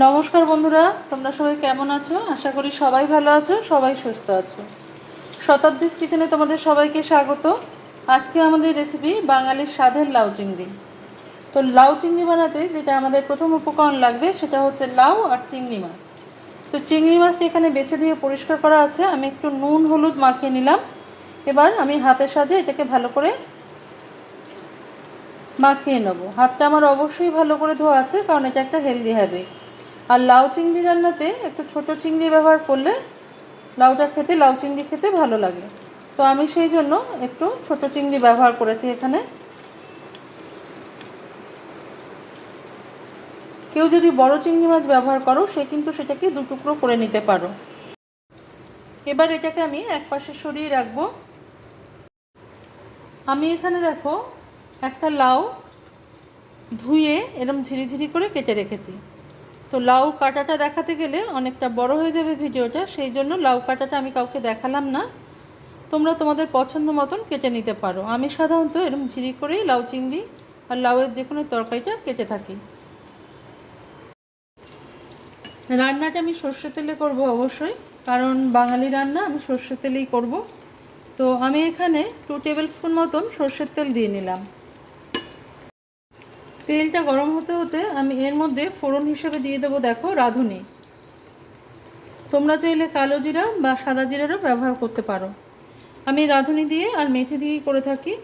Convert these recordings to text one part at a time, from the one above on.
নমস্কার বন্ধুরা, তোমরা সবাই কেমন আছো? আশা করি সবাই ভালো আছো, সবাই সুস্থ আছো। শতাব্দীস কিচেনে তোমাদের সবাইকে স্বাগত। আজকে আমাদের রেসিপি বাঙালির স্বাদের লাউ চিংড়ি। তো লাউ চিংড়ি বানাতে যেটা আমাদের প্রথম উপকরণ লাগবে, সেটা হচ্ছে লাউ আর চিংড়ি মাছ। তো চিংড়ি মাছটা এখানে বেছে দিয়ে পরিষ্কার করা আছে। আমি একটু নুন, হলুদ মাখিয়ে নিলাম। এবার আমি হাতের সাজে এটাকে ভালো করে মাখিয়ে নেব। হাতটা আমার অবশ্যই ভালো করে ধোয়া আছে, কারণ এটা একটা হেলদি হ্যাবিট আর লাউ চিংড়ি রান্নাতে একটু ছোট চিংড়ি ব্যবহার করলে লাউটা খেতে, লাউ চিংড়ি খেতে ভালো লাগে। তো আমি সেই জন্য একটু ছোট চিংড়ি ব্যবহার করেছি এখানে। কেউ যদি বড় চিংড়ি মাছ ব্যবহার করো, সে কিন্তু সেটাকে দু টুকরো করে নিতে পারো। এবার এটাকে আমি এক পাশে সরিয়ে রাখব। আমি এখানে দেখো একটা লাউ ধুয়ে এরম ঝিরিঝিরি করে কেটে রেখেছি। তো লাউ কাটাটা দেখাতে গেলে অনেকটা বড় হয়ে যাবে ভিডিওটা, সেই জন্য লাউ কাটাটা আমি কাউকে দেখালাম না। তোমরা তোমাদের পছন্দ মতন কেটে নিতে পারো। আমি সাধারণত এরম ঝিরি করেই লাউ চিংড়ি আর লাউয়ের যে কোনো তরকারিটা কেটে থাকি। রান্নাটা আমি সর্ষে তেলে করব অবশ্যই, কারণ বাঙালি রান্না আমি সর্ষে তেলেই করব। তো আমি এখানে টু টেবিল স্পুন মতন সর্ষের তেল দিয়ে নিলাম। তেলটা গরম হতে হতে আমি এর মধ্যে ফোড়ন হিসেবে দিয়ে দেবো, দেখো, রাঁধুনি। তোমরা চাইলে কালো জিরা বা সাদা জিরারও ব্যবহার করতে পারো। আমি রাঁধুনি দিয়ে আর মেথি দিয়েই করে থাকি।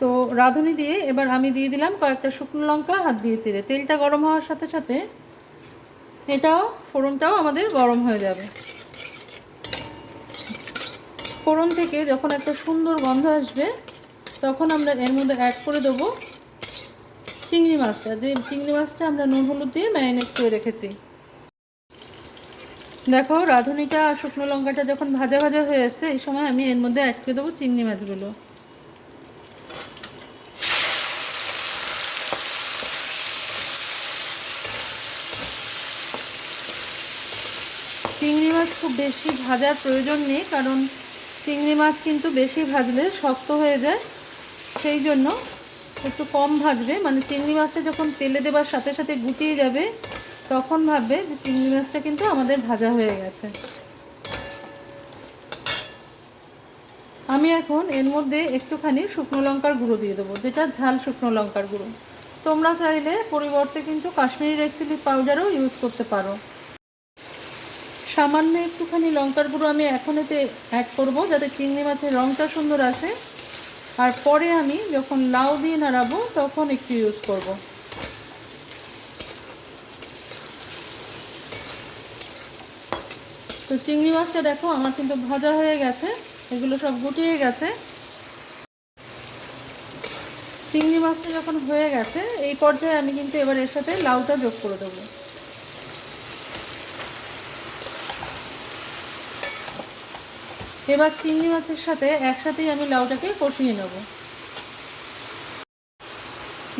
তো রাঁধুনি দিয়ে এবার আমি দিয়ে দিলাম কয়েকটা শুকনো লঙ্কা, হাত দিয়ে চিড়ে। তেলটা গরম হওয়ার সাথে সাথে এটাও, ফোড়নটাও আমাদের গরম হয়ে যাবে। ফোড়ন থেকে যখন একটা সুন্দর গন্ধ আসবে, তখন আমরা এর মধ্যে অ্যাড করে দেবো চিংড়ি মাছটা, যে চিংড়ি মাছটা আমরা নুন হলুদ দিয়ে ম্যারিনেট করে রেখেছি। দেখো, রাঁধুনিটা আর শুকনো লঙ্কাটা যখন ভাজা ভাজা হয়ে আসছে, এই সময় আমি এর মধ্যে অ্যাড করে দেবো চিংড়ি মাছগুলো। চিংড়ি মাছ খুব বেশি ভাজার প্রয়োজন নেই, কারণ চিংড়ি মাছ কিন্তু বেশি ভাজলে শক্ত হয়ে যায়, সেই জন্য একটু কম ভাজবে মানে চিংড়ি মাছটা যখন তেলে দেবার সাথে সাথে গুটিয়ে যাবে, তখন ভাববে যে চিংড়ি মাছটা কিন্তু আমাদের ভাজা হয়ে গেছে। আমি এখন এর মধ্যে একটুখানি শুকনো লঙ্কার গুঁড়ো দিয়ে দেবো, যেটা ঝাল শুকনো লঙ্কার গুঁড়ো। তোমরা চাইলে পরিবর্তে কিন্তু কাশ্মীরি রেড চিলি পাউডারও ইউজ করতে পারো। সামান্য একটুখানি লঙ্কার গুঁড়ো আমি এখন এতে অ্যাড করব, যাতে চিংড়ি মাছের রঙটা সুন্দর আসে। আর পরে আমি যখন লাউ দিয়ে নাড়াবো, তখন একটু ইউজ করব। তো চিংড়ি মাছটা দেখো, আমার কিন্তু ভাজা হয়ে গেছে। এগুলো সব গুটিয়ে গেছে। চিংড়ি মাছটা যখন হয়ে গেছে, এই পর্যায়ে আমি কিন্তু এবার এর সাথে লাউটা যোগ করে দেবো। এবার চিংড়ি মাছের সাথে একসাথেই আমি লাউটাকে কষিয়ে নেব।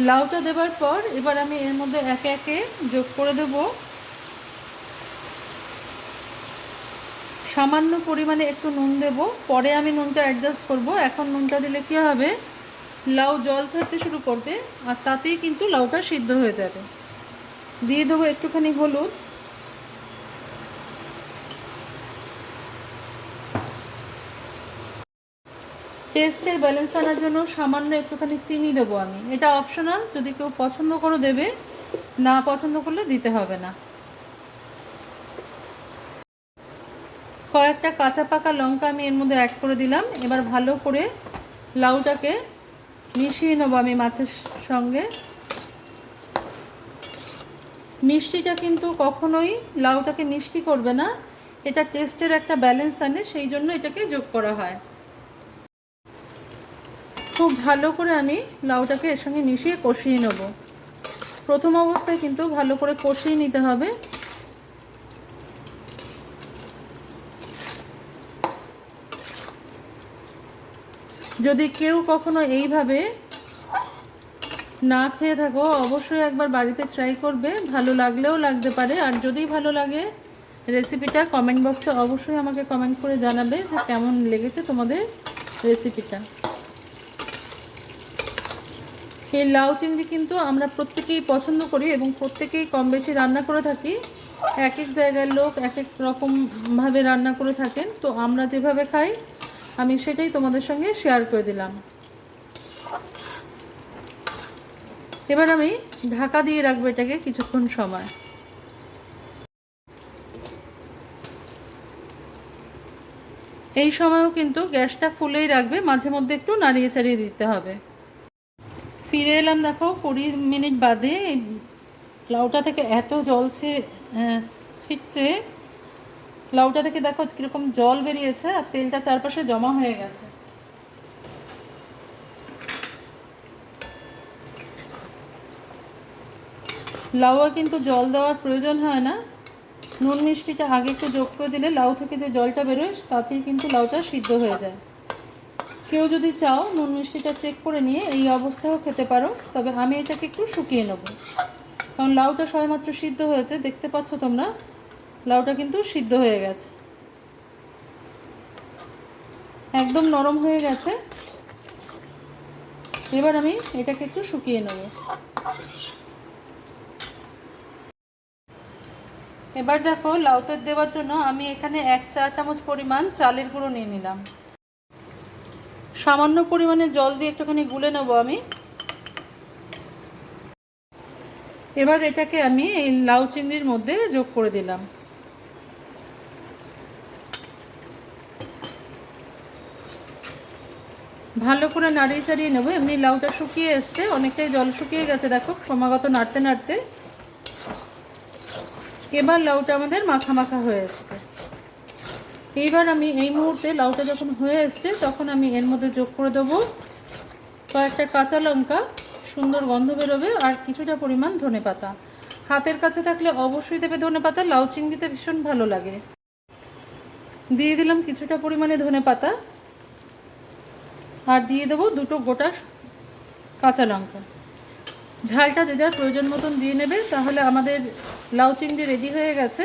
লাউটা দেবার পর এবার আমি এর মধ্যে একে একে যোগ করে দেব। সামান্য পরিমাণে একটু নুন দেব। পরে আমি নুনটা অ্যাডজাস্ট করব। এখন নুনটা দিলে কী হবে? লাউ জল ছাড়তে শুরু করবে, আর তাতেই কিন্তু লাউটা সিদ্ধ হয়ে যাবে। দিয়ে দেবো একটুখানি হলুদ। টেস্টের ব্যালেন্স আনার জন্য সামান্য একটুখানি চিনি দেবো আমি। এটা অপশনাল যদি কেউ পছন্দ করে দেবে, না পছন্দ করলে দিতে হবে না। কয়েকটা কাঁচা পাকা লঙ্কা আমি এর মধ্যে অ্যাড করে দিলাম। এবার ভালো করে লাউটাকে মিশিয়ে নেব আমি মাছের সঙ্গে। মিষ্টিটা কিন্তু কখনোই লাউটাকে মিষ্টি করবে না। এটা টেস্টের একটা ব্যালেন্স আনে, সেই জন্য এটাকে যোগ করা হয়। খুব ভালো করে আমি লাউটাকে এর সঙ্গে মিশিয়ে কষিয়ে নেব। প্রথম অবস্থায় কিন্তু ভালো করে কষিয়ে নিতে হবে। যদি কেউ কখনো এইভাবে না খেয়ে থাকো, অবশ্যই একবার বাড়িতে ট্রাই করবে। ভালো লাগলেও লাগতে পারে। আর যদি ভালো লাগে রেসিপিটা কমেন্ট বক্সে অবশ্যই আমাকে কমেন্ট করে জানাবে যে কেমন লেগেছে তোমাদের রেসিপিটা এই লাউ চিংড়ি কিন্তু আমরা প্রত্যেকেই পছন্দ করি এবং প্রত্যেকেই কম বেশি রান্না করে থাকি। এক এক জায়গার লোক এক এক রকমভাবে রান্না করে থাকেন। তো আমরা যেভাবে খাই, আমি সেটাই তোমাদের সঙ্গে শেয়ার করে দিলাম। এবার আমি ঢাকা দিয়ে রাখব এটাকে কিছুক্ষণ সময়। এই সময়ও কিন্তু গ্যাসটা ফুলেই রাখবে, মাঝে মধ্যে একটু নাড়িয়ে চাড়িয়ে দিতে হবে। ফিরে এলাম দেখো কুড়ি মিনিট বাদে। লাউটা থেকে এত জল ছিটছে। লাউটা থেকে দেখো কীরকম জল বেরিয়েছে আর তেলটা চারপাশে জমা হয়ে গেছে। লাউয়া কিন্তু জল দেওয়ার প্রয়োজন হয় না। নুন মিষ্টিটা আগে একটু যোগ করে দিলে লাউ থেকে যে জলটা বেরোয়, তাতেই কিন্তু লাউটা সিদ্ধ হয়ে যায়। কেউ যদি চাও, নুন মিষ্টিটা চেক করে নিয়ে এই অবস্থায়ও খেতে পারো। তবে আমি এটাকে একটু শুকিয়ে নেব। কারণ লাউটা সবেমাত্র সিদ্ধ হয়েছে, দেখতে পাচ্ছ তোমরা? লাউটা কিন্তু সিদ্ধ হয়ে গেছে। একদম নরম হয়ে গেছে। এবার আমি এটাকে একটু শুকিয়ে নেব। এবার দেখো লাউতের দেওয়ার জন্য আমি এখানে এক চা চামচ পরিমাণ চালের গুঁড়ো নিয়ে নিলাম। সামান্য পরিমাণে জল দিয়ে একটুখানি গুলে নেব আমি। এবার এটাকে আমি এই লাউ চিংড়ির মধ্যে যোগ করে দিলাম। ভালো করে নাড়িয়ে চাড়িয়ে নেব। এমনি লাউটা শুকিয়ে এসছে, অনেকটাই জল শুকিয়ে গেছে। দেখো, ক্রমাগত নাড়তে নাড়তে এবার লাউটা আমাদের মাখা মাখা হয়ে এসছে। এইবার আমি এই মুহূর্তে লাউটা যখন হয়ে এসছে, তখন আমি এর মধ্যে যোগ করে দেবো কয়েকটা কাঁচা লঙ্কা, সুন্দর গন্ধ বেরোবে আর কিছুটা পরিমাণ ধনে পাতা। হাতের কাছে থাকলে অবশ্যই দেবে ধনে পাতা, লাউ চিংড়িতে ভীষণ ভালো লাগে। দিয়ে দিলাম কিছুটা পরিমাণে ধনে পাতা আর দিয়ে দেবো দুটো গোটা কাঁচা লঙ্কা। ঝালটা যে যার প্রয়োজন মতন দিয়ে নেবে, তাহলে আমাদের লাউ চিংড়ি রেডি হয়ে গেছে।